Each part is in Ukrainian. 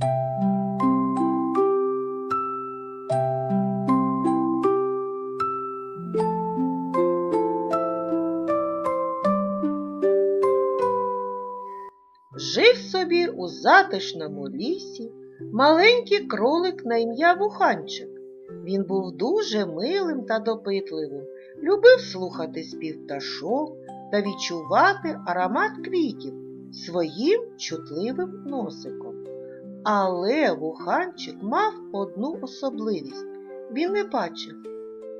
Жив собі у затишному лісі маленький кролик на ім'я Вуханчик. Він був дуже милим та допитливим, любив слухати спів пташок та відчувати аромат квітів своїм чутливим носиком. Але Вуханчик мав одну особливість він не бачив.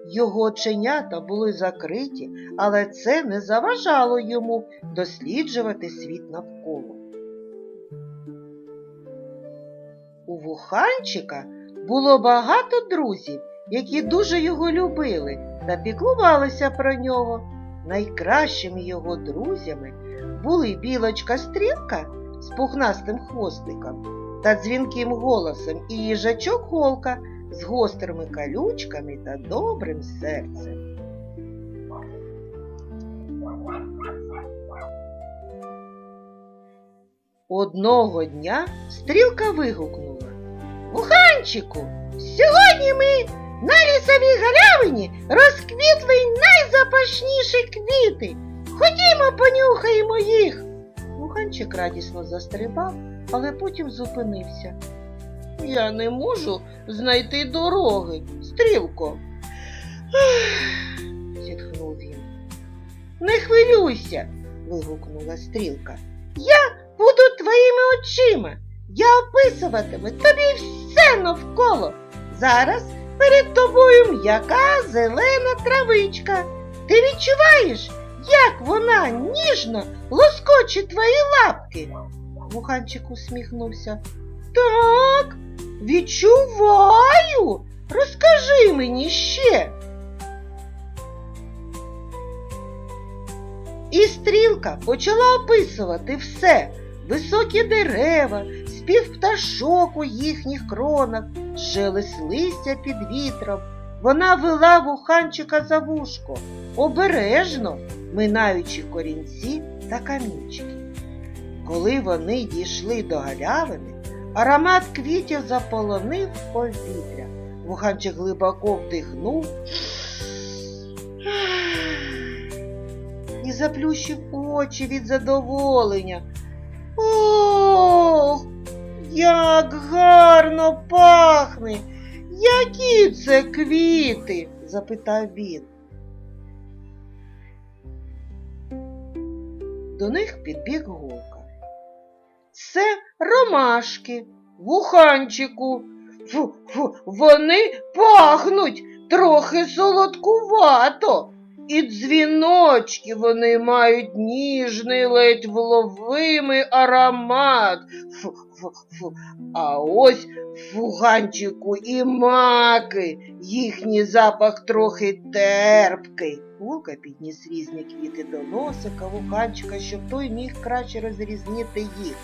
Його оченята були закриті, але це не заважало йому досліджувати світ навколо. У Вуханчика було багато друзів, які дуже його любили та піклувалися про нього. Найкращими його друзями були білочка стрілка з пухнастим хвостиком та дзвінким голосом і їжачок голка з гострими колючками та добрим серцем. Одного дня стрілка вигукнула Вуханчику, сьогодні ми на лісовій галявині розквітли найзапашніші квіти. Ходімо, понюхаємо їх. Вуханчик радісно застрибав, але потім зупинився. Я не можу знайти дороги, стрілко. Зітхнув він. Не хвилюйся, вигукнула стрілка. Я буду твоїми очима. Я описуватиму тобі все навколо. Зараз перед тобою м'яка зелена травичка. Ти відчуваєш, як вона ніжно лоскочить твої лапки? Вуханчик усміхнувся. Так, відчуваю. Розкажи мені ще. І стрілка почала описувати все високі дерева, спів пташок у їхніх кронах, шелест листя під вітром. Вона вела вуханчика за вушко, обережно минаючи корінці та камінчики. Коли вони дійшли до галявини, аромат квітів заполонив повітря. Вуханчик глибоко вдихнув і заплющив очі від задоволення. Ох, як гарно пахне! Які це квіти? запитав він. До них підбіг голка. Це ромашки, вуханчику. Фу, фу, вони пахнуть трохи солодкувато. І дзвіночки вони мають ніжний ледь вловимий аромат. Фу, фу, фу. А ось фуганчику і маки, їхній запах трохи терпкий. Вулка підніс різні квіти до носика вуханчика, щоб той міг краще розрізнити їх.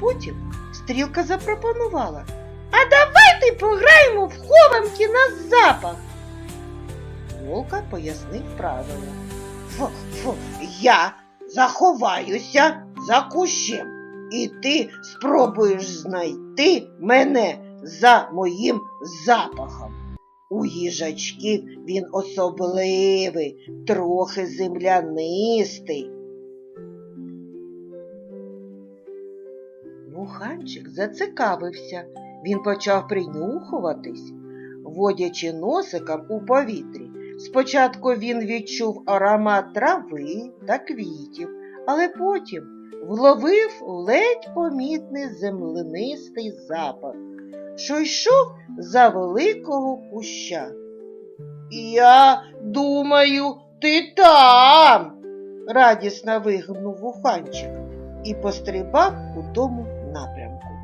Потім стрілка запропонувала. А давайте пограємо в хованки на запах. Волка пояснив правило. Фу, фу, я заховаюся за кущем, і ти спробуєш знайти мене за моїм запахом. У їжачків він особливий, трохи землянистий. Вуханчик зацікавився. Він почав принюхуватись, водячи носиком у повітрі. Спочатку він відчув аромат трави та квітів, але потім вловив ледь помітний землянистий запах, що йшов за великого куща. Я думаю, ти там, радісно вигукнув вуханчик і пострибав у тому напрямку.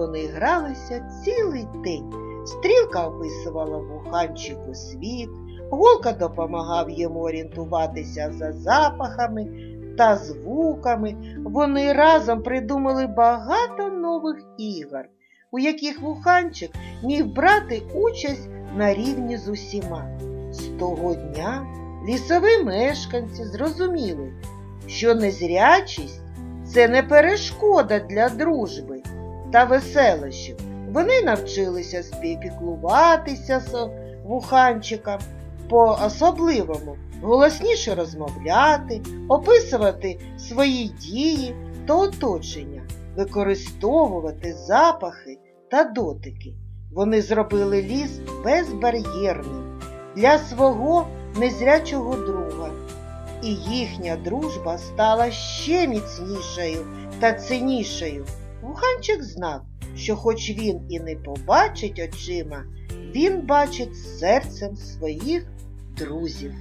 Вони гралися цілий день. Стрілка описувала вуханчику світ, голка допомагав йому орієнтуватися за запахами та звуками. Вони разом придумали багато нових ігор, у яких вуханчик міг брати участь на рівні з усіма. З того дня лісові мешканці зрозуміли, що незрячість це не перешкода для дружби та веселощів. Вони навчилися співпіклуватися з вуханчиком по-особливому, голосніше розмовляти, описувати свої дії та оточення, використовувати запахи та дотики. Вони зробили ліс безбар'єрним для свого незрячого друга, і їхня дружба стала ще міцнішою та ціннішою. Вуханчик знав, що хоч він і не побачить очима, він бачить серцем своїх друзів.